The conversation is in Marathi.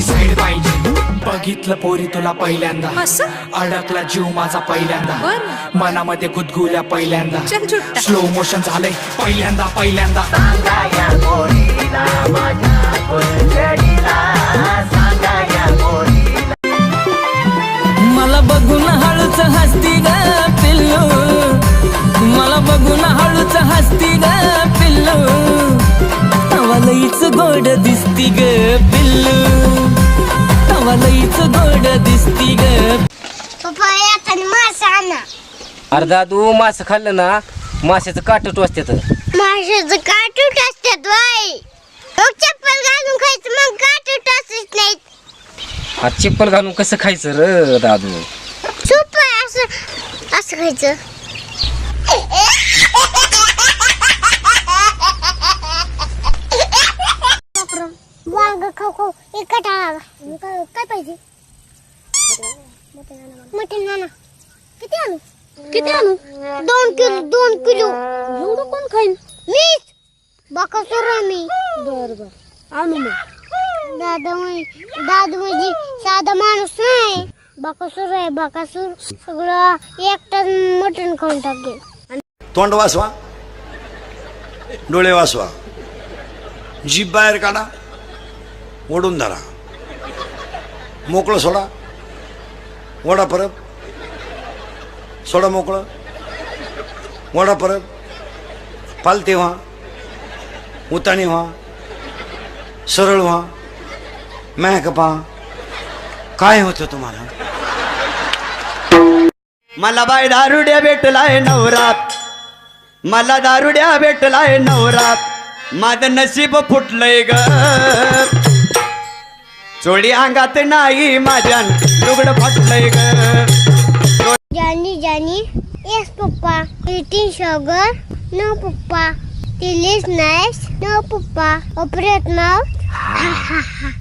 तिची साईड पाहिजे. बघितलं पोरी तुला पहिल्यांदा? अडकला जीव माझा पहिल्यांदा. मनामध्ये गुदगुल्या पहिल्यांदा. स्लो मोशन झालंय. पहिल्यांदा पहिल्यांदा. मला बघून हळूच हसती ग पिल्लू. मला बघून हळूच हसती ग पिल्लू. तवा लईच गोड दिसती ग पिल्लू. गोड दिसती ग. मासा आणा. अर्धा तू मास खाल्लं ना माशाचं काट टोचते माशाचं काटूट असतात बाई. मग चप्पल घालून खायचं मग काटूट असत नाहीत. आज चिप्पल घालून कसं खायचं र दादू? सूप आहे असं असं खायचं. वांग खाऊ खाऊ एक कटाळा काय काय पाहिजे? मटन आणा. किती आणू? किती आणू? दोन किलो दोन किलो. एवढं कोण खाईन? मीच. बकासूर आहे मी बर बर. आणू मग. दादा म्हणे दादू म्हणजे साधा माणूस नाही. बकासूर आहे बकासूर सगळं एकटाच मटण खाऊन टाकेल. तोंड वाचवा डोळे वाचवा जीभ बाहेर काढा. ओढून धरा. मोकळं सोडा. वडा परत सोडा मोकळं. वडा परत पालते व्हा. उताणी व्हा. सरळ व्हा. मॅक पहा. काय होतं तुम्हाला? मला बाय दारुड्या भेटलाय नवरात. मला दारुड्या भेटलाय नवरात. माझं नशीब फुटलंय ग. चोळी अंगात नाही माझ्या लुगड फाटलंय ग. Johnny Johnny yes papa. Eating sugar no papa. List nice no papa. Operate mouth